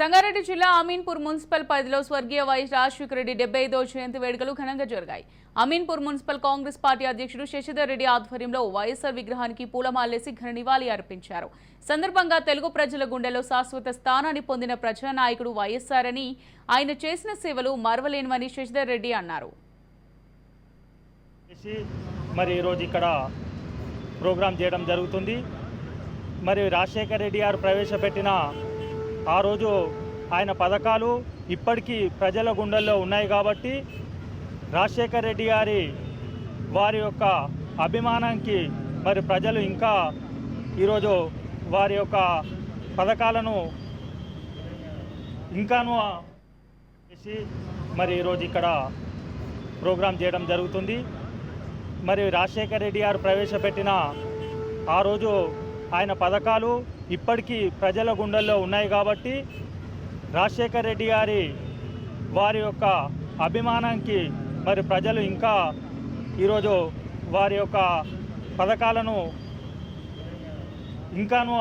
సంగారెడ్డి జిల్లా అమీన్పూర్ మున్సిపల్ పరిధిలో స్వర్గీయ వైఎస్ రాజశేఖర రెడ్డి డెబ్బై ఐదో జయంతి వేడుకలు ఘనంగా జరిగాయి. అమీన్పూర్ మున్సిపల్ కాంగ్రెస్ పార్టీ అధ్యక్షుడు శశిధర్ రెడ్డి ఆధ్వర్యంలో వైఎస్ఆర్ విగ్రహానికి పూలమాలేసి ఘన నివాళి అర్పించారు. సందర్భంగా తెలుగు ప్రజల గుండెలో శాశ్వత స్థానాన్ని పొందిన ప్రజానాయకుడు వైఎస్ఆర్ అని ఆయన చేసిన సేవలు మరవలేనివని శశిధర్ రెడ్డి అన్నారు. మరి ఈరోజు ఇక్కడ ప్రోగ్రాం చేయడం జరుగుతుంది. మరి రాజశేఖర రెడ్డి గారు ప్రవేశపెట్టిన ఆ రోజు ఆయన పథకాలు ఇప్పటికీ ప్రజల గుండెల్లో ఉన్నాయి కాబట్టి రాజశేఖర్ రెడ్డి గారి వారి యొక్క అభిమానానికి మరి ప్రజలు ఇంకా ఈరోజు వారి యొక్క పథకాలను ఇంకాను చేసి మరి ఈరోజు ఇక్కడ ప్రోగ్రాం చేయడం జరుగుతుంది. మరి రాజశేఖర్ రెడ్డి గారు ప్రవేశపెట్టిన ఆ రోజు ఆయన పథకాలు ఇప్పటికీ ప్రజల గుండెల్లో ఉన్నాయి కాబట్టి రాజశేఖర్ రెడ్డి గారి వారి యొక్క అభిమానానికి మరి ప్రజలు ఇంకా ఈరోజు వారి యొక్క పథకాలను ఇంకాను